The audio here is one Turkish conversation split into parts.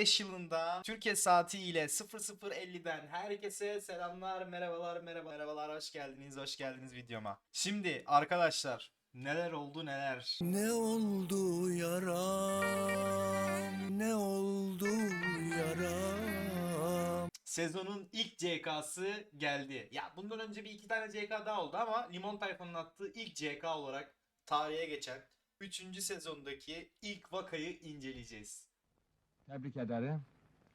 31.02.2025 yılında Türkiye saati ile 00.50'den herkese selamlar, merhabalar, merhaba, merhabalar, hoş geldiniz, hoş geldiniz videoma. Şimdi arkadaşlar neler oldu neler. Ne oldu yaram? Ne oldu yaram? Sezonun ilk CK'sı geldi. Ya bundan önce bir iki tane CK daha oldu ama Limon Tayfan'ın attığı ilk CK olarak tarihe geçen 3. sezondaki ilk vakayı inceleyeceğiz. Tebrik ederim.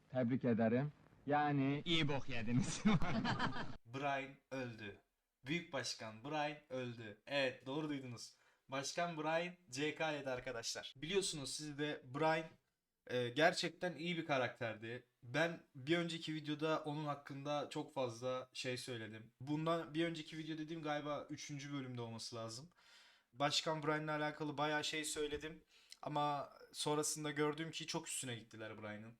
Tebrik ederim. Yani iyi bok yediniz. Brian öldü. Büyük Başkan Brian öldü. Evet doğru duydunuz. Başkan Brian CK yedi arkadaşlar. Biliyorsunuz siz de Brian e, gerçekten iyi bir karakterdi. Ben bir önceki videoda onun hakkında çok fazla şey söyledim. Bundan bir önceki video dediğim galiba 3. bölümde olması lazım. Başkan Brian'la alakalı bayağı şey söyledim. Ama sonrasında gördüm ki çok üstüne gittiler Brian'ın.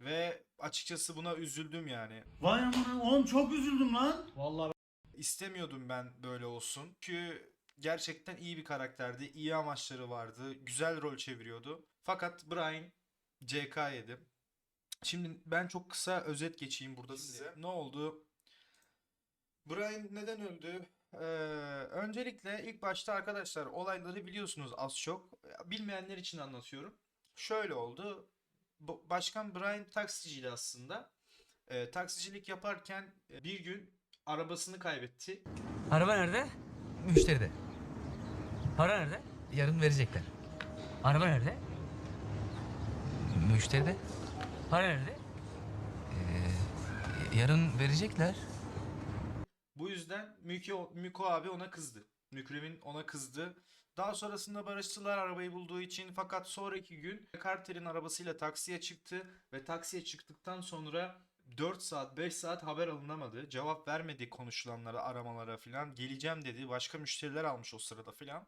Ve açıkçası buna üzüldüm yani. Vay amına oğlum çok üzüldüm lan. Vallahi istemiyordum ben böyle olsun. Çünkü gerçekten iyi bir karakterdi. iyi amaçları vardı. Güzel rol çeviriyordu. Fakat Brian CK yedi. Şimdi ben çok kısa özet geçeyim burada size. Ne oldu? Brian neden öldü? Öncelikle ilk başta arkadaşlar olayları biliyorsunuz az çok. Bilmeyenler için anlatıyorum. Şöyle oldu. Başkan Brian taksiciydi aslında. Ee, taksicilik yaparken bir gün arabasını kaybetti. Araba nerede? Müşteride. Para nerede? Yarın verecekler. Araba nerede? Müşteride. Para nerede? Ee, yarın verecekler. Bu yüzden Miko, Miko abi ona kızdı. Mükremin ona kızdı. Daha sonrasında barıştılar arabayı bulduğu için fakat sonraki gün Carter'in arabasıyla taksiye çıktı ve taksiye çıktıktan sonra 4 saat 5 saat haber alınamadı. Cevap vermedi konuşulanlara aramalara filan. Geleceğim dedi. Başka müşteriler almış o sırada filan.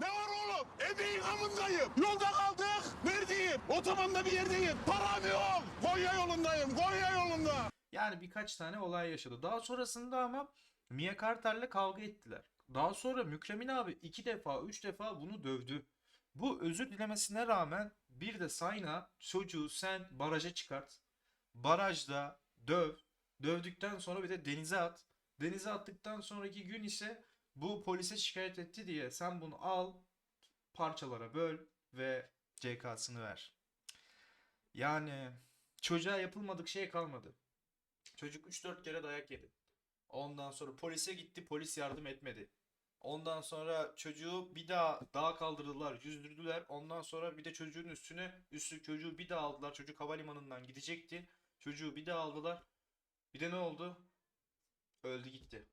Ne var oğlum? Ebeğin amındayım. Yolda kaldık. Neredeyim? Otobanda bir yerdeyim. Param yok. Konya yolundayım. Konya yolunda. Yani birkaç tane olay yaşadı. Daha sonrasında ama Mia Carter'la kavga ettiler. Daha sonra Mükremin abi iki defa, üç defa bunu dövdü. Bu özür dilemesine rağmen bir de Sayna çocuğu sen baraja çıkart. Barajda döv. Dövdükten sonra bir de denize at. Denize attıktan sonraki gün ise bu polise şikayet etti diye sen bunu al, parçalara böl ve CK'sını ver. Yani çocuğa yapılmadık şey kalmadı. Çocuk 3-4 kere dayak yedi. Ondan sonra polise gitti, polis yardım etmedi. Ondan sonra çocuğu bir daha dağa kaldırdılar, yüzdürdüler. Ondan sonra bir de çocuğun üstüne, üstü çocuğu bir daha aldılar. Çocuk havalimanından gidecekti. Çocuğu bir daha aldılar. Bir de ne oldu? Öldü gitti.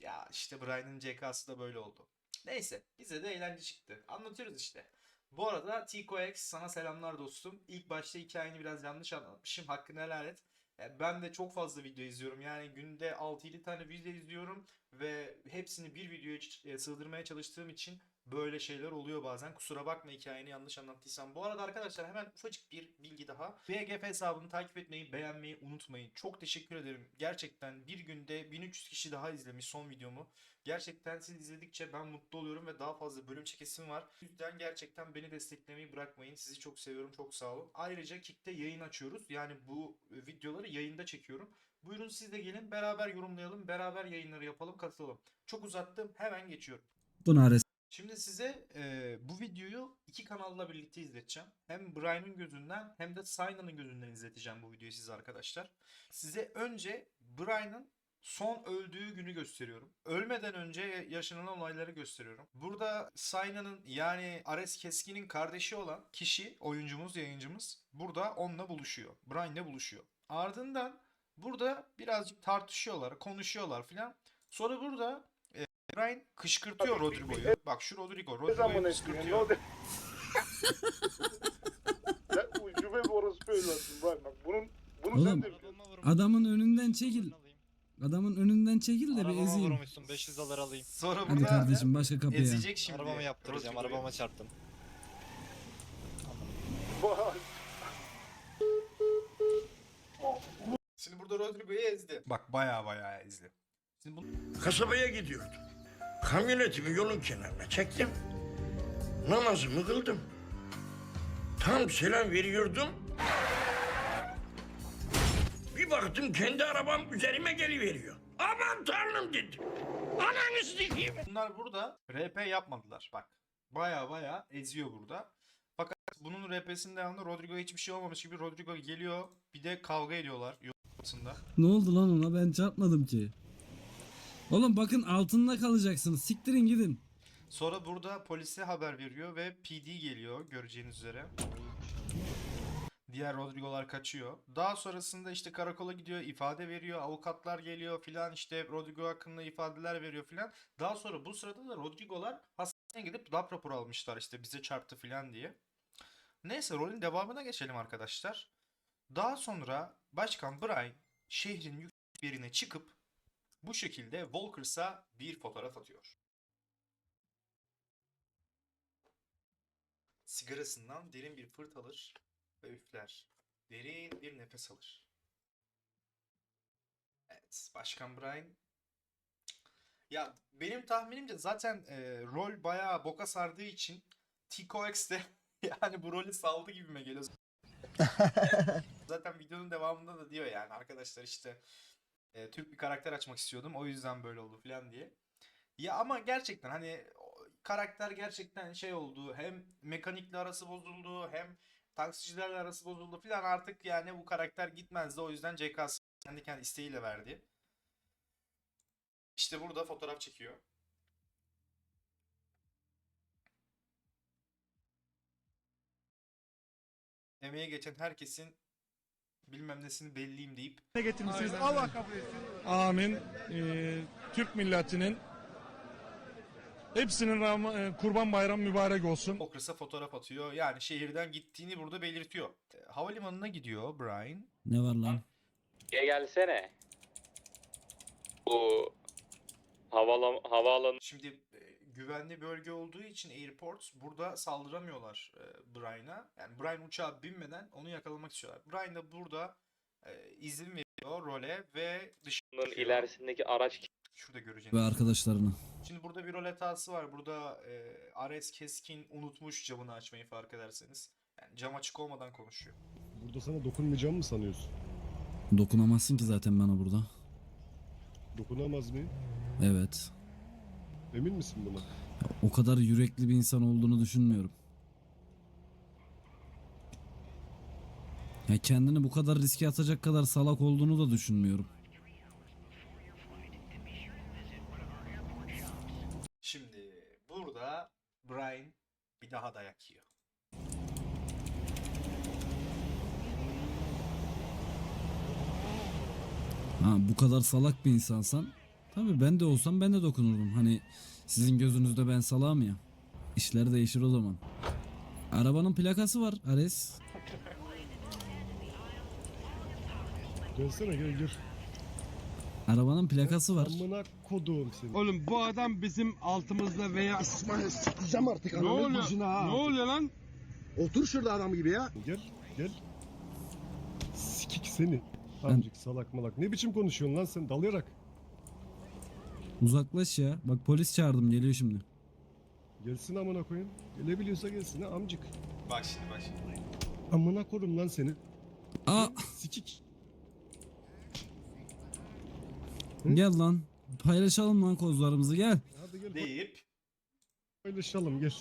Ya işte Brian'ın CK'sı da böyle oldu. Neyse bize de eğlence çıktı. Anlatıyoruz işte. Bu arada Tico X sana selamlar dostum. İlk başta hikayeni biraz yanlış anlatmışım. Hakkını helal et. E, Ben de çok fazla video izliyorum. Yani günde 6-7 tane video izliyorum ve hepsini bir videoya e, sığdırmaya çalıştığım için böyle şeyler oluyor bazen. Kusura bakma hikayeni yanlış anlattıysam. Bu arada arkadaşlar hemen ufacık bir bilgi daha. BGF hesabını takip etmeyi, beğenmeyi unutmayın. Çok teşekkür ederim. Gerçekten bir günde 1300 kişi daha izlemiş son videomu. Gerçekten siz izledikçe ben mutlu oluyorum ve daha fazla bölüm çekesim var. Yüzden gerçekten beni desteklemeyi bırakmayın. Sizi çok seviyorum. Çok sağ olun. Ayrıca Kick'te yayın açıyoruz. Yani bu e, videoları yayında çekiyorum. Buyurun siz de gelin beraber yorumlayalım. Beraber yayınları yapalım, katılalım. Çok uzattım. Hemen geçiyorum. Donares. Şimdi size e, bu videoyu iki kanalla birlikte izleteceğim. Hem Brian'ın gözünden hem de Sinan'ın gözünden izleteceğim bu videoyu size arkadaşlar. Size önce Brian'ın son öldüğü günü gösteriyorum. Ölmeden önce yaşanan olayları gösteriyorum. Burada Sinan'ın yani Ares Keskin'in kardeşi olan kişi, oyuncumuz, yayıncımız burada onunla buluşuyor. Brian'le buluşuyor. Ardından burada birazcık tartışıyorlar, konuşuyorlar filan. Sonra burada e, Brian kışkırtıyor Rodrigo'yu. Bak şu Rodrigo, Rodrigo'yu kışkırtıyor. Sen ucube orospu evlatsın. Bak bunun bunu sen Oğlum de biliyorsun. adamın önünden çekil. Adamın önünden çekil de bir Arabama ezeyim. vurmuşsun 500 dolar alayım. Sonra Hadi burada kardeşim başka kapıya. ezecek şimdi. Arabamı yaptıracağım. Rodrigo'yu. Arabama çarptım. Bak. Şimdi burada Rodrigo'yu ezdi. Bak baya baya ezdi. Şimdi bu Kasabaya gidiyordum. Kamyonetimi yolun kenarına çektim. Namazımı kıldım. Tam selam veriyordum. Bir baktım kendi arabam üzerime geliveriyor. Aman tanrım dedim. Ananı sikeyim. Bunlar burada RP yapmadılar. Bak. Baya baya eziyor burada. Fakat bunun RP'sinin devamında Rodrigo'ya hiçbir şey olmamış gibi Rodrigo geliyor. Bir de kavga ediyorlar yol ortasında. Ne oldu lan ona ben çarpmadım ki. Oğlum bakın altında kalacaksınız. Siktirin gidin. Sonra burada polise haber veriyor ve PD geliyor göreceğiniz üzere. Diğer Rodrigo'lar kaçıyor. Daha sonrasında işte karakola gidiyor, ifade veriyor, avukatlar geliyor filan işte Rodrigo hakkında ifadeler veriyor filan. Daha sonra bu sırada da Rodrigo'lar hastaneye gidip DAP raporu almışlar işte bize çarptı filan diye. Neyse rolün devamına geçelim arkadaşlar. Daha sonra Başkan Brian şehrin yüksek yerine çıkıp bu şekilde Walkers'a bir fotoğraf atıyor. Sigarasından derin bir fırt alır ve üfler. Derin bir nefes alır. Evet, Başkan Brian. Ya benim tahminimce zaten e, rol bayağı boka sardığı için Tico X de yani bu rolü saldı gibime geliyor. zaten videonun devamında da diyor yani arkadaşlar işte e, Türk bir karakter açmak istiyordum o yüzden böyle oldu falan diye. Ya ama gerçekten hani karakter gerçekten şey oldu. Hem mekanikle arası bozuldu hem taksicilerle arası bozuldu filan artık yani bu karakter gitmezdi. O yüzden CKS kendi kendi isteğiyle verdi. İşte burada fotoğraf çekiyor. Emeğe geçen herkesin bilmem nesini belliyim deyip getirmişsiniz. Allah kabul etsin. Amin. Ee, Türk milletinin hepsinin Ram- e, kurban bayramı mübarek olsun. Okras'a fotoğraf atıyor. Yani şehirden gittiğini burada belirtiyor. E, Havalimanına gidiyor Brian. Ne var lan? Ya gelsene. Bu havalan havaalanı Şimdi güvenli bölge olduğu için airport burada saldıramıyorlar e, Brian'a. Yani Brian uçağa binmeden onu yakalamak istiyorlar. Brian da burada e, izin veriyor role ve çıkıyor. ilerisindeki araç Şurada Ve göreceğiniz. arkadaşlarına. Şimdi burada bir rol hatası var. Burada e, Ares Keskin unutmuş camını açmayı fark ederseniz. Yani cam açık olmadan konuşuyor. Burada sana dokunmayacağım mı sanıyorsun? Dokunamazsın ki zaten bana burada. Dokunamaz mıyım? Evet. Emin misin buna? O kadar yürekli bir insan olduğunu düşünmüyorum. Ya kendini bu kadar riske atacak kadar salak olduğunu da düşünmüyorum. Şimdi burada Brian bir daha dayak yiyor. Ha bu kadar salak bir insansan tabii ben de olsam ben de dokunurdum. Hani sizin gözünüzde ben salağım ya. İşler değişir o zaman. Arabanın plakası var Ares. Gelsene gel gel. Arabanın plakası var. Amına koduğum seni. Oğlum bu adam bizim altımızda veya... İsmail sikeceğim artık Ne oluyor? Ne oluyor lan? Otur şurada adam gibi ya. Gel gel. Sikik seni. Amcık salak malak. Ne biçim konuşuyorsun lan sen dalayarak? Uzaklaş ya. Bak polis çağırdım geliyor şimdi. Gelsin amına koyayım. Gelebiliyorsa gelsin ha amcık. Bak şimdi bak şimdi. Amına korum lan seni. Aa Sikik. gel lan. Paylaşalım lan kozlarımızı gel. Hadi gel Deyip paylaşalım gel.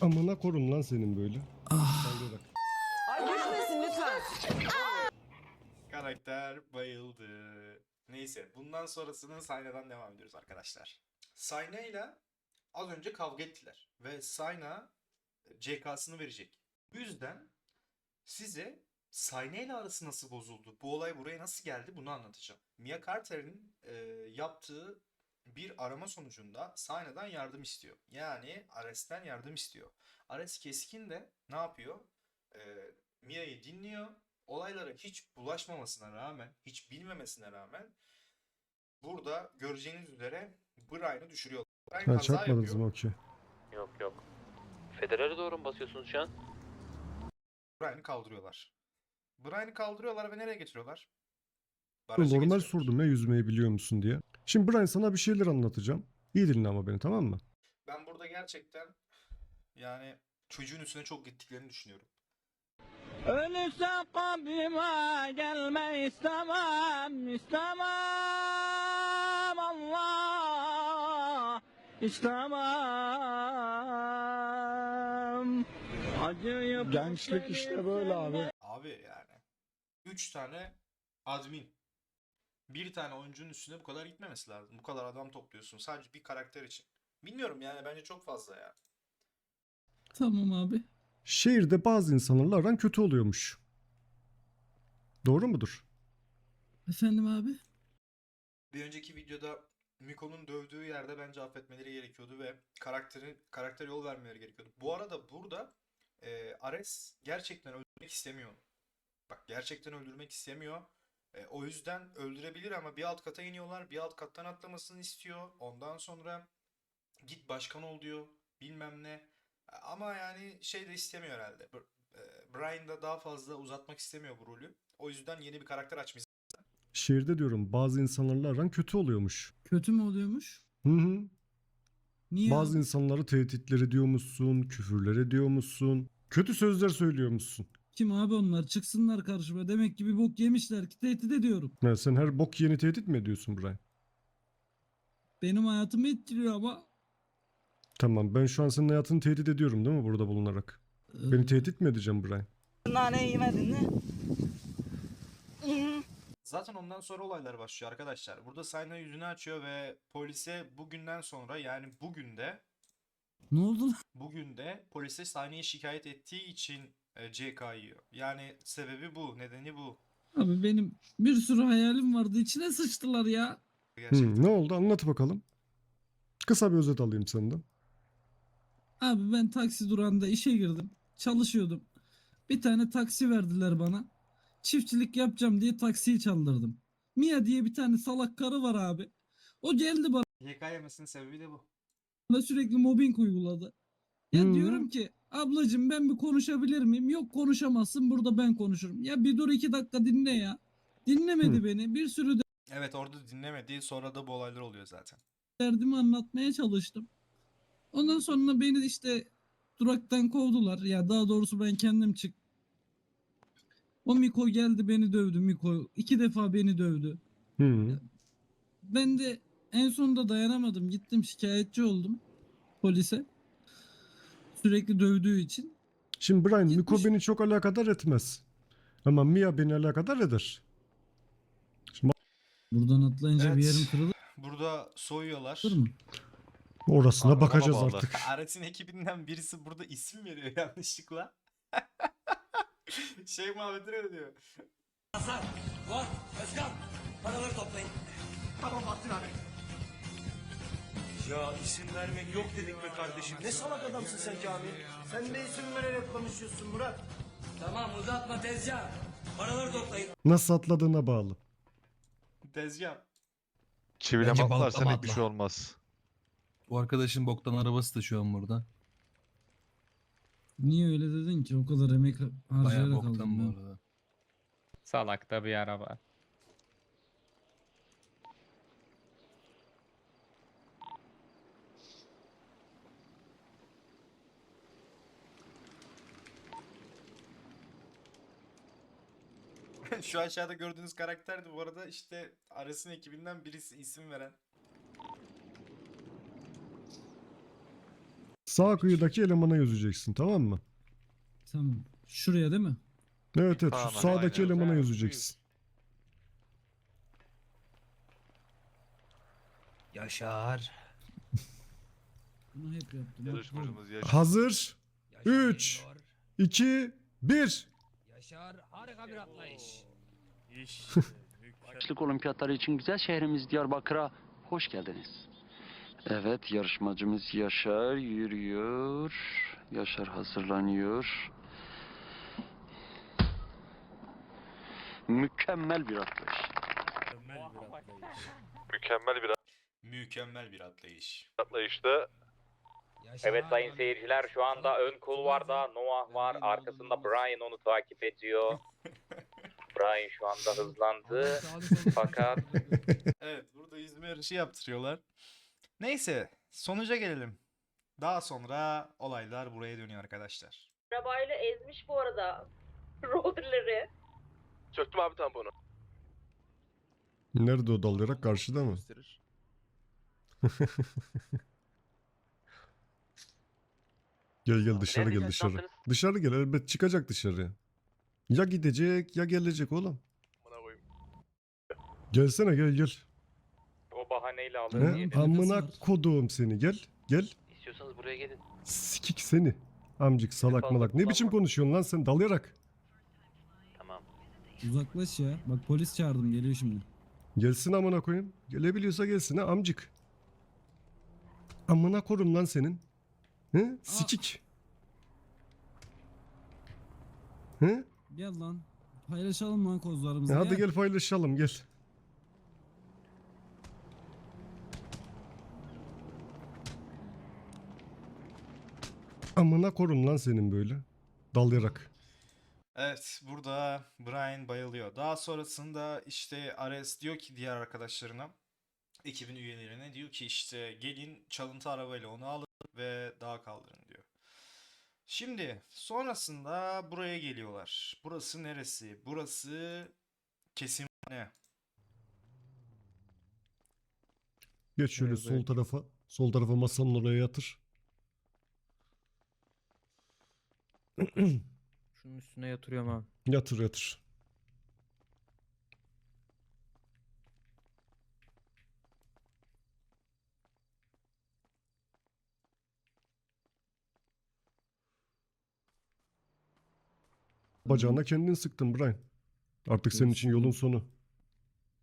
Amına korum lan senin böyle. Karakter bayıldı. Neyse bundan sonrasını Sayna'dan devam ediyoruz arkadaşlar. Sayna ile az önce kavga ettiler. Ve Sayna CK'sını verecek. Bu yüzden size Sayna ile arası nasıl bozuldu? Bu olay buraya nasıl geldi? Bunu anlatacağım. Mia Carter'ın e, yaptığı bir arama sonucunda Sayna'dan yardım istiyor. Yani Ares'ten yardım istiyor. Ares Keskin de ne yapıyor? E, Mia'yı dinliyor olaylara hiç bulaşmamasına rağmen, hiç bilmemesine rağmen burada göreceğiniz üzere Brian'ı düşürüyor. Brian Ha kaza yapıyor. mı okey? yok yok. Federale doğru mu basıyorsunuz şu an? Brian'ı kaldırıyorlar. Brian'ı kaldırıyorlar ve nereye getiriyorlar? Baraja Normal getiriyorlar. sordum ya yüzmeyi biliyor musun diye. Şimdi Brian sana bir şeyler anlatacağım. İyi dinle ama beni tamam mı? Ben burada gerçekten yani çocuğun üstüne çok gittiklerini düşünüyorum. Ölürse kabrime gelme istemem, istemem Allah, istemem. Acıyı Gençlik işte böyle abi. Abi yani 3 tane admin bir tane oyuncunun üstüne bu kadar gitmemesi lazım. Bu kadar adam topluyorsun sadece bir karakter için. Bilmiyorum yani bence çok fazla ya. Tamam abi. Şehirde bazı insanlarla aran kötü oluyormuş. Doğru mudur? Efendim abi? Bir önceki videoda Miko'nun dövdüğü yerde bence affetmeleri gerekiyordu ve karakterin karakter yol vermeleri gerekiyordu. Bu arada burada e, Ares gerçekten öldürmek istemiyor. Bak gerçekten öldürmek istemiyor. E, o yüzden öldürebilir ama bir alt kata iniyorlar. Bir alt kattan atlamasını istiyor. Ondan sonra git başkan ol diyor. Bilmem ne. Ama yani şey de istemiyor herhalde. E, Brian da daha fazla uzatmak istemiyor bu rolü. O yüzden yeni bir karakter açmayı Şehirde diyorum bazı insanlarla aran kötü oluyormuş. Kötü mü oluyormuş? Hı hı. Niye Bazı abi? insanları tehditler ediyormuşsun, küfürler ediyormuşsun, kötü sözler söylüyormuşsun. Kim abi onlar? Çıksınlar karşıma. Demek ki bir bok yemişler ki tehdit ediyorum. Ya sen her bok yeni tehdit mi ediyorsun Brian? Benim hayatımı etkiliyor ama. Tamam ben şu an senin hayatını tehdit ediyorum değil mi burada bulunarak? Ee, Beni tehdit mi edeceğim Brian? Nane yemedin mi? Zaten ondan sonra olaylar başlıyor arkadaşlar. Burada Sayna yüzünü açıyor ve polise bugünden sonra yani bugün de Ne oldu lan? bugün de polise Sayna'yı şikayet ettiği için e, CK yiyor. Yani sebebi bu, nedeni bu. Abi benim bir sürü hayalim vardı. içine sıçtılar ya. Gerçekten. Hı, ne oldu anlat bakalım. Kısa bir özet alayım senden. Abi ben taksi durağında işe girdim. Çalışıyordum. Bir tane taksi verdiler bana. Çiftçilik yapacağım diye taksiyi çaldırdım. Mia diye bir tane salak karı var abi. O geldi YK yemesinin sebebi de bu. bana sürekli mobbing uyguladı. Ya Hı. diyorum ki ablacığım ben bir konuşabilir miyim? Yok konuşamazsın burada ben konuşurum. Ya bir dur iki dakika dinle ya. Dinlemedi Hı. beni. Bir sürü Evet orada dinlemedi. Sonra da bu olaylar oluyor zaten. derdimi anlatmaya çalıştım. Ondan sonra beni işte duraktan kovdular. Ya daha doğrusu ben kendim çık. O Miko geldi beni dövdü Miko. iki defa beni dövdü. Hı. Ben de en sonunda dayanamadım. Gittim şikayetçi oldum polise. Sürekli dövdüğü için. Şimdi Brian, Miko Gitmiş. beni çok alakadar etmez. Ama Mia beni alakadar eder. Buradan atlayınca bir Evet. yerim kırılır Burada soyuyorlar. mı? Orasına Arabana bakacağız bağlı. artık. Ares'in ekibinden birisi burada isim veriyor yanlışlıkla. şey muhabbetini ödüyor. Ya isim vermek yok dedik be kardeşim. Ne salak adamsın sen Kamil. Sen de isim vererek konuşuyorsun Murat. Tamam uzatma tezcan. Paraları toplayın. Nasıl atladığına bağlı. Tezgah. Çivileme Bence atlarsan balıklama hiçbir atla. şey olmaz. Bu arkadaşın boktan arabası da şu an burada. Niye öyle dedin ki? O kadar emek Bayağı harcayarak boktan aldım bu arada. Salakta bir araba. Şu aşağıda gördüğünüz karakter de bu arada işte Ares'in ekibinden birisi isim veren. Sağ kıyıdaki elemana yüzeceksin tamam mı? Tamam. Şuraya değil mi? Evet evet Tamam, şu sağdaki aynen. elemana yüzeceksin. Yaşar. Bunu hep yaptım. Yarışmacımız yaş. Hazır. Yaşar Üç. geliyor. 2 1 Yaşar harika bir atlayış. Gençlik olimpiyatları için güzel şehrimiz Diyarbakır'a hoş geldiniz. Evet yarışmacımız Yaşar yürüyor. Yaşar hazırlanıyor. Mükemmel bir atlayış. Mükemmel bir Mükemmel bir atlayış. atlayışta. Yaşar Evet sayın seyirciler şu anda ön kulvarda Noah var. Arkasında Brian onu takip ediyor. Brian şu anda hızlandı. Fakat Evet burada yüzme yarışı yaptırıyorlar. Neyse sonuca gelelim. Daha sonra olaylar buraya dönüyor arkadaşlar. Arabayla ezmiş bu arada. Rollerleri. söktüm abi tamponu. Nerede o dalayarak karşıda mı? Gel gel dışarı nerede gel dışarı. Dışarı gel elbet çıkacak dışarıya. Ya gidecek ya gelecek oğlum. Gelsene gel gel. Bahaneyle. He? diye. Amına koduğum seni gel. Gel. İstiyorsanız buraya gelin. Sikik seni. Amcık salak fazla malak. Ne biçim kullanma. konuşuyorsun lan sen dalayarak? Tamam. Uzaklaş ya. Bak polis çağırdım geliyor şimdi. Gelsin amına koyayım. Gelebiliyorsa gelsin ha amcık. Amına korum lan senin. He? Sikik. He? Gel lan. Paylaşalım lan kozlarımızı. E hadi gel paylaşalım gel. Amına korum lan senin böyle. Dalayarak. Evet burada Brian bayılıyor. Daha sonrasında işte Ares diyor ki diğer arkadaşlarına ekibin üyelerine diyor ki işte gelin çalıntı arabayla onu alın ve dağa kaldırın diyor. Şimdi sonrasında buraya geliyorlar. Burası neresi? Burası kesimhane. Geç şöyle sol tarafa. Sol tarafa masanın oraya yatır. Şunun üstüne yatırıyorum abi. Yatır yatır. Bacağına kendin sıktın Brian. Artık senin için yolun sonu.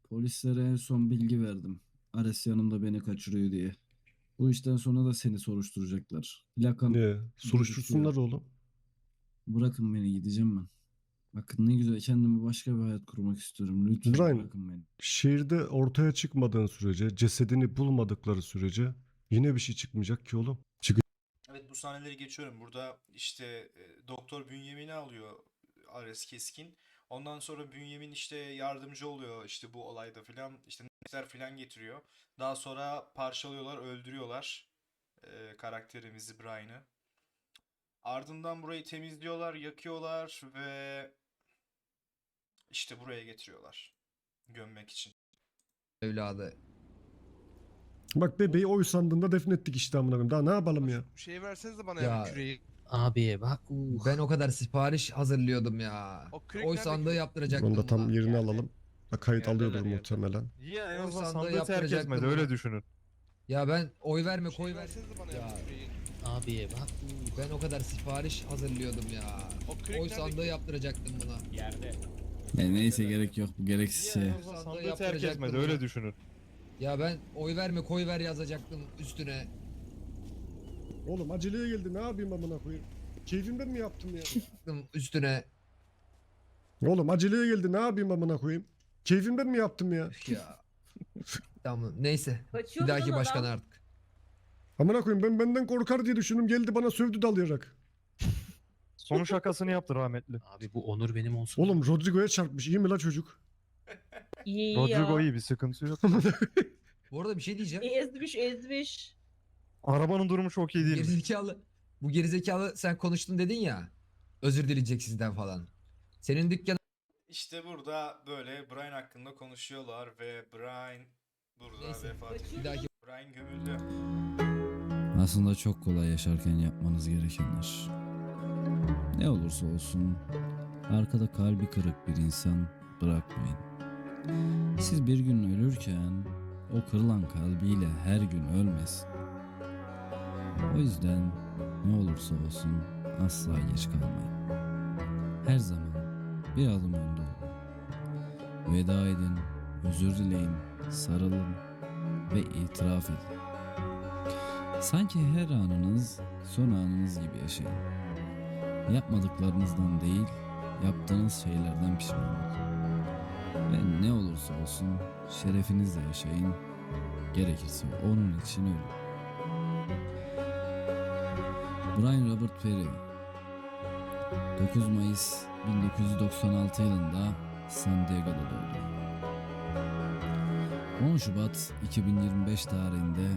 Polislere en son bilgi verdim. Ares yanımda beni kaçırıyor diye. Bu işten sonra da seni soruşturacaklar. Plakan Ne? Soruştursunlar oğlum. Bırakın beni gideceğim ben. Bakın ne güzel kendime başka bir hayat kurmak istiyorum. Lütfen Brian. bırakın beni. Şehirde ortaya çıkmadığın sürece, cesedini bulmadıkları sürece yine bir şey çıkmayacak ki oğlum. Çık Evet bu sahneleri geçiyorum. Burada işte e, Doktor Bünyamin'i alıyor Ares Keskin. Ondan sonra Bünyamin işte yardımcı oluyor işte bu olayda filan. İşte nefesler filan getiriyor. Daha sonra parçalıyorlar, öldürüyorlar e, karakterimizi Brian'ı. Ardından burayı temizliyorlar, yakıyorlar ve işte buraya getiriyorlar. Gömmek için. Evladı. Bak bebeği oy sandığında defnettik işte amına koyayım. Daha ne yapalım ya? Şey versenize bana Ya. küreği. Abi bak. Ben o kadar sipariş hazırlıyordum ya. Oy sandığı yaptıracaktım. Onu da tam buna. yerini alalım. Ha, kayıt Yerdeler, alıyordur muhtemelen. Ya en Oy azından sandığı sandığı terk etmedi öyle düşünün. Ya ben oy verme Şey koy ver. versenize bana Ya. ya. küreği. Abi bak. Ben o kadar sipariş hazırlıyordum ya. O kürek Oy nerede sandığı ki? yaptıracaktım buna. E, neyse gerek yok bu gereksiz şey. Sandığı sandığı terk yaptıracaktım etmedi öyle düşünün. Ya ben oy verme koy ver yazacaktım üstüne. Oğlum aceleye geldi ne yapayım amına koyayım? Keyfimden mi yaptım ya? Üstüne. Oğlum aceleye geldi ne yapayım amına koyayım? Keyfimden mi yaptım ya? Ya. tamam neyse. Bir dahaki lan başkan artık. Amına koyayım ben benden korkar diye düşündüm geldi bana sövdü dalayarak. Son şakasını yaptı rahmetli. Abi bu onur benim olsun. Oğlum Rodrigo'ya çarpmış iyi mi la çocuk? İyi Rodrigo ya. iyi bir sıkıntı yok. Bu arada bir şey diyeceğim. Ezmiş ezmiş. Arabanın durumu çok iyi değil. Gerizekalı. Bu gerizekalı sen konuştun dedin ya. Özür dileyecek sizden falan. Senin dükkan İşte burada böyle Brian hakkında konuşuyorlar ve Brian burada Neyse. vefat ediyor. bir dahaki Brian gömüldü. Aslında çok kolay yaşarken yapmanız gerekenler. Ne olursa olsun arkada kalbi kırık bir insan bırakmayın. Siz bir gün ölürken o kırılan kalbiyle her gün ölmesin. O yüzden ne olursa olsun asla geç kalmayın. Her zaman bir adım önde olun. Veda edin, özür dileyin, sarılın ve itiraf edin. Sanki her anınız son anınız gibi yaşayın. Yapmadıklarınızdan değil, yaptığınız şeylerden pişman olun. Ve ne olursa olsun şerefinizle yaşayın. Gerekirse onun için ölün. Brian Robert Perry 9 Mayıs 1996 yılında San Diego'da doğdu. 10 Şubat 2025 tarihinde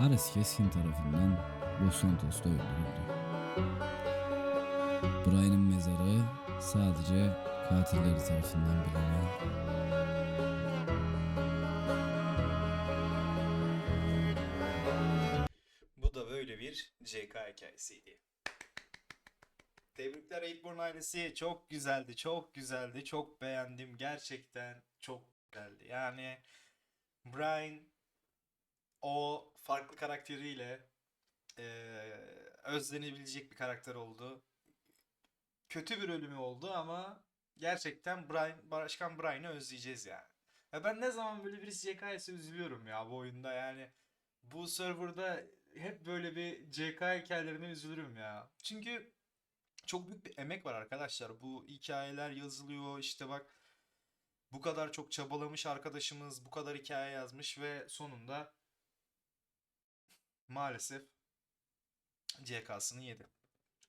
Ares Keskin tarafından Los Santos'ta öldürüldü. Brian'ın mezarı sadece katilleri tarafından biliniyor. Bu da böyle bir CK hikayesiydi. Tebrikler Eightborn ailesi. Çok güzeldi, çok güzeldi. Çok beğendim. Gerçekten çok güzeldi. Yani Brian o farklı karakteriyle eee, özlenebilecek bir karakter oldu. Kötü bir ölümü oldu ama gerçekten Brian, Başkan Brian'ı özleyeceğiz yani. Ya ben ne zaman böyle bir CK'yse üzülüyorum ya bu oyunda yani. Bu serverda hep böyle bir CK hikayelerine üzülürüm ya. Çünkü çok büyük bir emek var arkadaşlar. Bu hikayeler yazılıyor işte bak bu kadar çok çabalamış arkadaşımız bu kadar hikaye yazmış ve sonunda maalesef CK'sını yedi.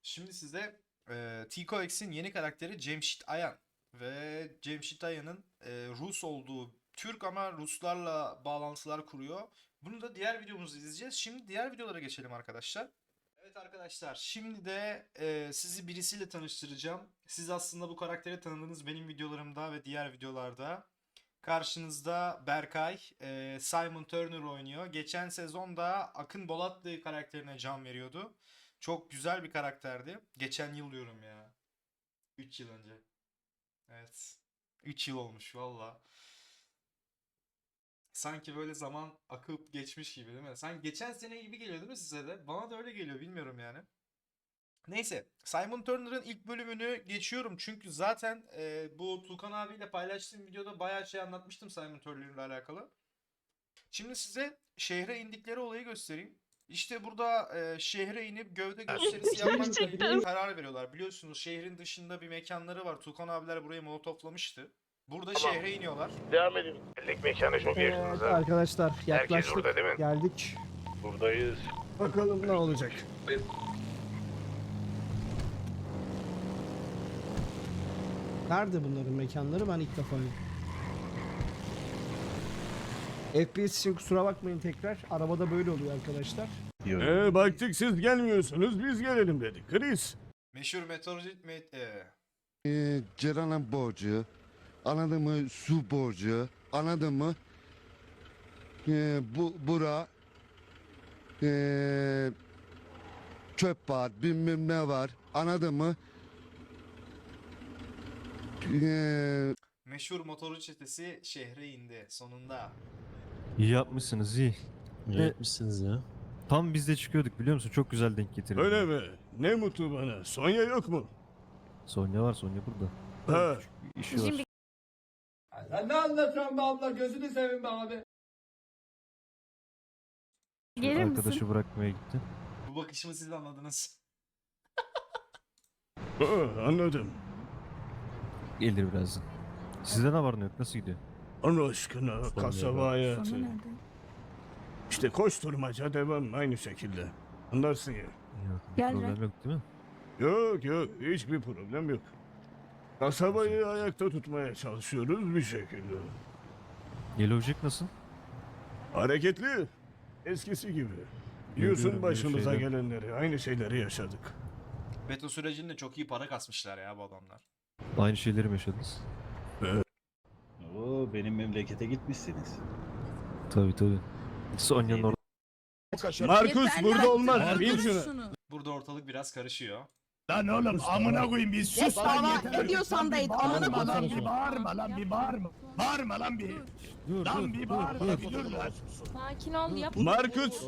Şimdi size e, Tico X'in yeni karakteri Cemşit Ayan ve Cemşit Ayan'ın e, Rus olduğu Türk ama Ruslarla bağlantılar kuruyor. Bunu da diğer videomuzda izleyeceğiz. Şimdi diğer videolara geçelim arkadaşlar. Evet arkadaşlar şimdi de e, sizi birisiyle tanıştıracağım. Siz aslında bu karakteri tanıdınız benim videolarımda ve diğer videolarda. Karşınızda Berkay, e, Simon Turner oynuyor. Geçen sezonda Akın Bolatlı karakterine can veriyordu. Çok güzel bir karakterdi. Geçen yıl diyorum ya. 3 yıl önce. Evet. 3 yıl olmuş valla. Sanki böyle zaman akıp geçmiş gibi değil mi? Sanki geçen sene gibi geliyor değil mi size de? Bana da öyle geliyor bilmiyorum yani. Neyse Simon Turner'ın ilk bölümünü geçiyorum çünkü zaten e, bu Tukan abiyle paylaştığım videoda bayağı şey anlatmıştım Simon Turner'la alakalı. Şimdi size şehre indikleri olayı göstereyim. İşte burada e, şehre inip gövde gösterisi yapmak karar veriyorlar. Biliyorsunuz şehrin dışında bir mekanları var. Tukan abiler burayı molotoflamıştı. Burada şehre iniyorlar. Devam edin. Geldik mekana çok yakınız ha. Arkadaşlar Herkes burada değil mi? Geldik. Buradayız. Bakalım ne olacak. Nerede bunların mekanları ben ilk defa FPS için kusura bakmayın tekrar. Arabada böyle oluyor arkadaşlar. Ee, baktık siz gelmiyorsunuz biz gelelim dedik. Chris. Meşhur meteoroloji... Met, e, Ee, Ceren'in borcu, anladın mı su borcu, anladın mı? Ee, bu bura ee, çöp var, bilmem ne var, anladın mı? Ee, meşhur motorcu çetesi şehre indi sonunda. İyi yapmışsınız iyi. İyi yapmışsınız ya. Tam biz de çıkıyorduk biliyor musun? Çok güzel denk getirdin. Öyle mi? Ne mutlu bana. Sonya yok mu? Sonya var Sonya burada. Ha. İşi var. Sen ne anlatıyorsun be abla gözünü seveyim be abi. Gelir misin? Arkadaşı bırakmaya gitti. Bu bakışımı siz de anladınız. Ha, anladım. Gelir birazdan. Sizde ne var ne yok? Nasıl gidiyor? Allah aşkına kasaba hayatı. İşte koşturmaca devam aynı şekilde. Anlarsın ya. Yok, bir Gel problem yok değil mi? Yok yok hiçbir problem yok. Kasabayı ayakta tutmaya çalışıyoruz bir şekilde. Yellow Jack nasıl? Hareketli. Eskisi gibi. Biliyorsun Görüyorum, başımıza gelenleri, aynı şeyleri yaşadık. Beto sürecinde çok iyi para kasmışlar ya bu adamlar. Aynı şeyleri mi yaşadınız? Oo benim memlekete gitmişsiniz. Tabii tabii. Sonya'nın orada. Markus burada olmaz. Bil şunu. Burada ortalık biraz karışıyor. Lan oğlum amına koyayım bir sus lan yeter. ediyorsan da et. Amına Bağırma lan bir bağırma lan bir bağırma. Bağırma lan bir. Lan bir bağırma bir dur lan. Sakin ol yap. Markus.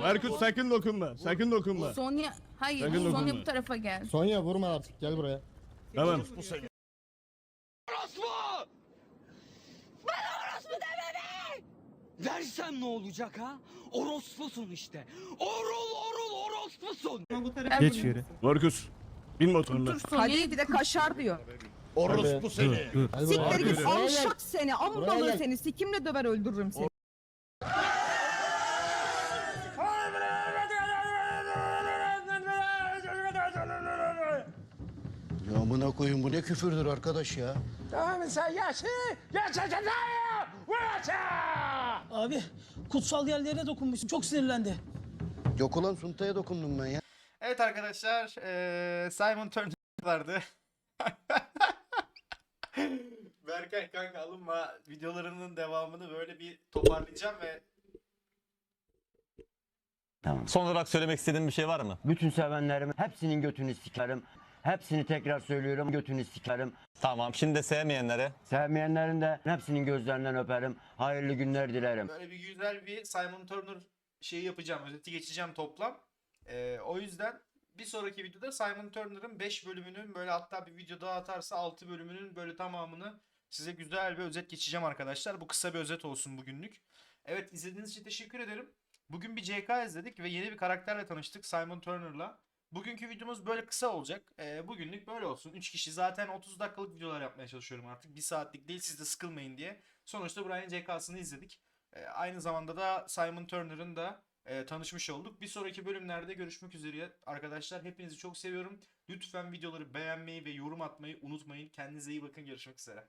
Markus sakın dokunma. Sakın dokunma. Sonya hayır Sakın Sonya dokunma. bu tarafa gel. Sonya vurma artık gel buraya. Tamam. Versem ne olacak ha? Orospusun işte. Orul orul orospusun. Geç yeri. Markus. Bin motoruna. Hadi bir de kaşar diyor. Orospu Dur dur. Siktir git alşak seni. Amdalı seni. Sikimle döver öldürürüm seni. Koyun bu ne küfürdür arkadaş ya. Tamam sen yaşa! Yaşa Abi kutsal yerlerine dokunmuşsun. Çok sinirlendi. Yok ulan Sunta'ya dokundum ben ya. Evet arkadaşlar eee, Simon Turner vardı. Berkay kanka alınma videolarının devamını böyle bir toparlayacağım ve Son olarak söylemek istediğin bir şey var mı? Bütün sevenlerimin hepsinin götünü sikerim. Hepsini tekrar söylüyorum götünü sikerim. Tamam şimdi de sevmeyenlere. Sevmeyenlerin de hepsinin gözlerinden öperim. Hayırlı günler dilerim. böyle bir güzel bir Simon Turner şeyi yapacağım. Özeti geçeceğim toplam. Eee, o yüzden bir sonraki videoda Simon Turner'ın 5 bölümünün böyle hatta bir video daha atarsa 6 bölümünün böyle tamamını size güzel bir özet geçeceğim arkadaşlar. Bu kısa bir özet olsun bugünlük. Evet izlediğiniz için teşekkür ederim. Bugün bir CK izledik ve yeni bir karakterle tanıştık Simon Turner'la. Bugünkü videomuz böyle kısa olacak. Ee, bugünlük böyle olsun. 3 kişi zaten 30 dakikalık videolar yapmaya çalışıyorum artık. 1 saatlik değil siz de sıkılmayın diye. Sonuçta Brian CK'sını izledik. Ee, aynı zamanda da Simon Turner'ın da e, tanışmış olduk. Bir sonraki bölümlerde görüşmek üzere arkadaşlar. Hepinizi çok seviyorum. Lütfen videoları beğenmeyi ve yorum atmayı unutmayın. Kendinize iyi bakın. Görüşmek üzere.